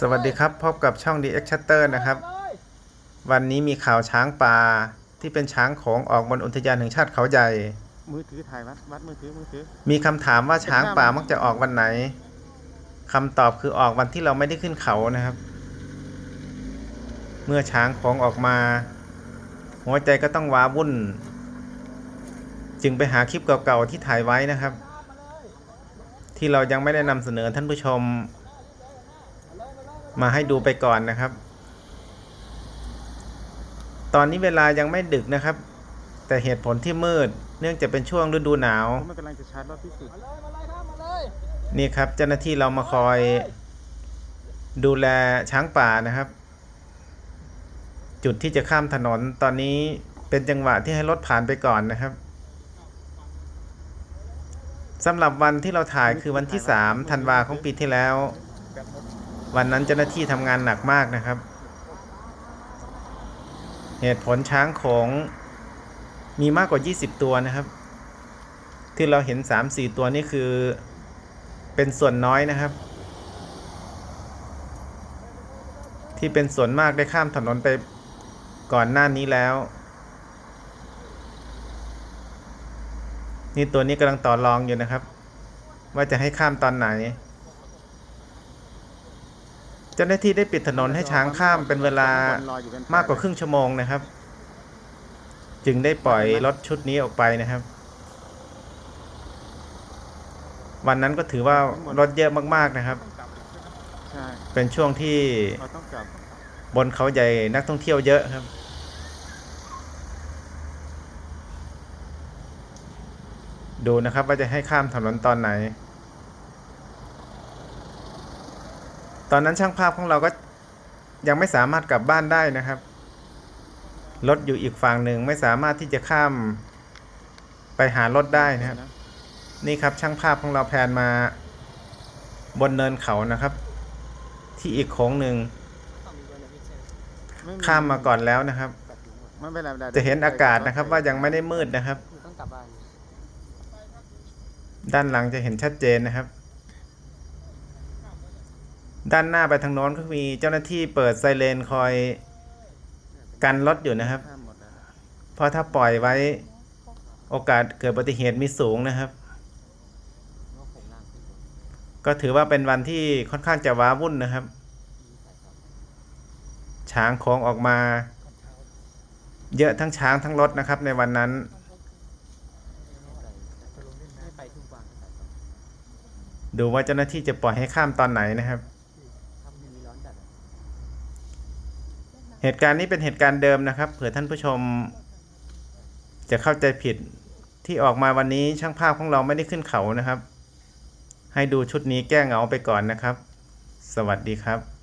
สวัสดีครับ พบกับช่อง d x Shutter นะครับ วันนี้มีข่าวช้างป่าที่เป็นช้างโขงออกบนอุทยานแห่งชาติเขาใหญ่ มือถือถ่ายวัดวัดมือถือมือถือมีคำถามว่าช้างป่ามักจะออกวันไหนคำตอบคือออกวันที่เราไม่ได้ขึ้นเขานะครับ เมื่อช้างโขงออกมา หัวใจก็ต้องว้าวุ่น จึงไปหาคลิปเก่าๆที่ถ่ายไว้นะครับ ที่เรายังไม่ได้นำเสนอท่านผู้ชม มาให้ดูไปก่อนนะครับ ตอนนี้เวลายังไม่ดึกนะครับ แต่เหตุผลที่มืด เนื่องจากเป็นช่วงฤดูหนาวผมกำลังจะชาร์จรอบที่สุดนี่ครับเจ้าหน้าที่เรามาคอยดูแลช้างป่านะครับ จุดที่จะข้ามถนนตอนนี้เป็นจังหวะที่ให้รถผ่านไปก่อนนะครับสำหรับวันที่เราถ่ายคือวันที่ 3 ธันวาของปีที่แล้ว วันนั้นเจ้าหน้าที่ทำงานหนักมากนะครับ เหตุผลช้างโขงมีมากกว่า 20 ตัวนะครับ ที่เราเห็น 3-4 ตัวนี่คือเป็นส่วนน้อยนะครับ ที่เป็นส่วนมากได้ข้ามถนนไปก่อนหน้านี้แล้ว นี่ตัวนี้กำลังต่อรองอยู่นะครับ ว่าจะให้ข้ามตอนไหน เจ้าหน้าที่ได้ปิดถนนให้ช้างข้ามเป็นเวลามากกว่าครึ่งชั่วโมงนะครับ จึงได้ปล่อยรถชุดนี้ออกไปนะครับ วันนั้นก็ถือว่ารถเยอะมาก ๆนะครับ เป็นช่วงที่บนเขาใหญ่นักท่องเที่ยวเยอะครับดูนะครับว่าจะให้ข้ามถนนตอนไหน อนนั้นช่างภาพของเราก็ยังไม่สามารถกลับบ้านได้นะครับ รถอยู่อีกฝั่งหนึ่งไม่สามารถที่จะข้ามไปหารถได้นะครับ นี่ครับช่างภาพของเราแพนมาบนเนินเขานะครับ ที่อีกโค้งหนึ่งข้ามมาก่อนแล้วนะครับ จะเห็นอากาศนะครับว่ายังไม่ได้มืดนะครับ ด้านหลังจะเห็นชัดเจนนะครับ ด้านหน้าไปทางโน้นก็มีเจ้าหน้าที่เปิดไซเรนคอยกันรถอยู่นะครับ เพราะถ้าปล่อยไว้โอกาสเกิดอุบัติเหตุมีสูงนะครับ ก็ถือว่าเป็นวันที่ค่อนข้างจะว้าวุ่นนะครับ ช้างโค้งออกมา เยอะทั้งช้างทั้งรถนะครับ ในวันนั้นดูว่าเจ้าหน้าที่จะปล่อยให้ข้ามตอนไหนนะครับ ทำมีร้อนจัดอะ เหตุการณ์นี้เป็นเหตุการณ์เดิมนะครับ เผื่อท่านผู้ชม จะเข้าใจผิดที่ออกมาวันนี้ช่างภาพของเราไม่ได้ขึ้นเขานะครับ ให้ดูชุดนี้แก้เหงาไปก่อนนะครับ สวัสดีครับ